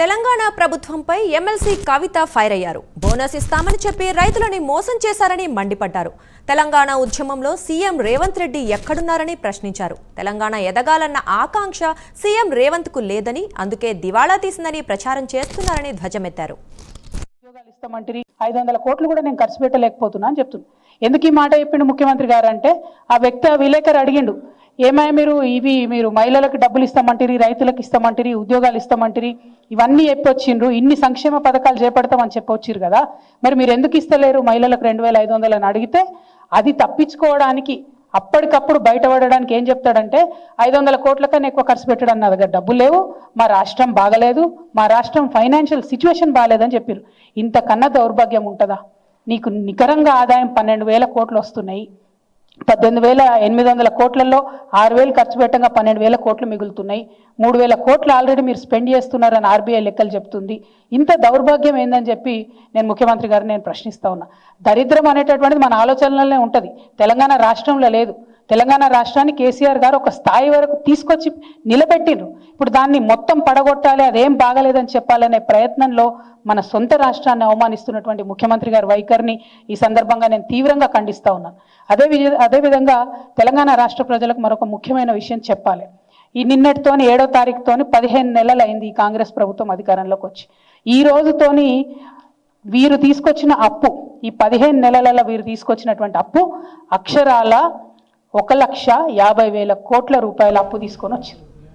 తెలంగాణ ప్రభుత్వంపై MLC Kavitha fire అయ్యారు. Bonus ఇస్తామని చెప్పి రైతులని మోసం చేశారని మండిపడ్డారు. తెలంగాణ ఉద్యమంలో సీఎం రేవంత్ రెడ్డి ఎక్కడున్నారని ప్రశ్నించారు. తెలంగాణ ఎదగాలన్న ఆకాంక్ష సీఎం రేవంత్కు లేదని అందుకే దివాళా తీసిందని ప్రచారం చేస్తున్నారని ధ్వజమెత్తారు. ఐదు వందల కోట్లు కూడా నేను ఖర్చు పెట్టలేకపోతున్నా అని చెప్తున్నా. ఎందుకు ఈ మాట చెప్పిండు ముఖ్యమంత్రి గారు అంటే ఆ వ్యక్తి విలేకరు అడిగిండు ఏమై మీరు? ఇవి మీరు మహిళలకు డబ్బులు ఇస్తామంటారు రైతులకు ఇస్తామంటారు ఉద్యోగాలు ఇస్తామంటారు ఇవన్నీ చెప్పొచ్చిండ్రు. ఇన్ని సంక్షేమ పథకాలు చేపడతామని చెప్పొచ్చిరు కదా. మరి మీరు ఎందుకు ఇస్తలేరు మహిళలకు రెండు వేల ఐదు వందలు అని అడిగితే అది తప్పించుకోవడానికి అప్పటికప్పుడు బయటపడడానికి ఏం చెప్తాడంటే ఐదు వందల కోట్ల కన్నా ఎక్కువ ఖర్చు పెట్టడం నా దగ్గర డబ్బులు లేవు మా రాష్ట్రం బాగలేదు మా రాష్ట్రం ఫైనాన్షియల్ సిచ్యువేషన్ బాగాలేదని చెప్పారు ఇంతకన్నా దౌర్భాగ్యం ఉంటుందా? నీకు నికరంగా ఆదాయం పన్నెండు వేల కోట్లు వస్తున్నాయి. పద్దెనిమిది వేల ఎనిమిది వందల కోట్లలో ఆరు వేలు ఖర్చు పెట్టగా పన్నెండు వేల కోట్లు మిగులుతున్నాయి. మూడు వేల కోట్లు ఆల్రెడీ మీరు స్పెండ్ చేస్తున్నారని ఆర్బీఐ లెక్కలు చెప్తుంది. ఇంత దౌర్భాగ్యం ఏందని చెప్పి నేను ముఖ్యమంత్రి గారిని నేను ప్రశ్నిస్తా ఉన్నా. దరిద్రం అనేటటువంటిది మన ఆలోచనలనే ఉంటుంది. తెలంగాణ రాష్ట్రంలో లేదు. తెలంగాణ రాష్ట్రాన్ని కేసీఆర్ గారు ఒక స్థాయి వరకు తీసుకొచ్చి నిలబెట్టిండ్రు. ఇప్పుడు దాన్ని మొత్తం పడగొట్టాలి అదేం బాగలేదని చెప్పాలనే ప్రయత్నంలో మన సొంత రాష్ట్రాన్ని అవమానిస్తున్నటువంటి ముఖ్యమంత్రి గారి వైఖరిని ఈ సందర్భంగా నేను తీవ్రంగా ఖండిస్తూ ఉన్నాను అదే విధ- అదేవిధంగా తెలంగాణ రాష్ట్ర ప్రజలకు మరొక ముఖ్యమైన విషయం చెప్పాలి. ఈ నిన్నటితోని ఏడో తారీఖుతోని పదిహేను నెలలు అయింది ఈ కాంగ్రెస్ ప్రభుత్వం అధికారంలోకి వచ్చి. ఈ రోజుతోని వీరు తీసుకొచ్చిన అప్పు ఈ పదిహేను నెలలలో వీరు తీసుకొచ్చినటువంటి అప్పు అక్షరాల ఒక లక్ష యాభై వేల కోట్ల రూపాయల అప్పు తీసుకొని వచ్చింది.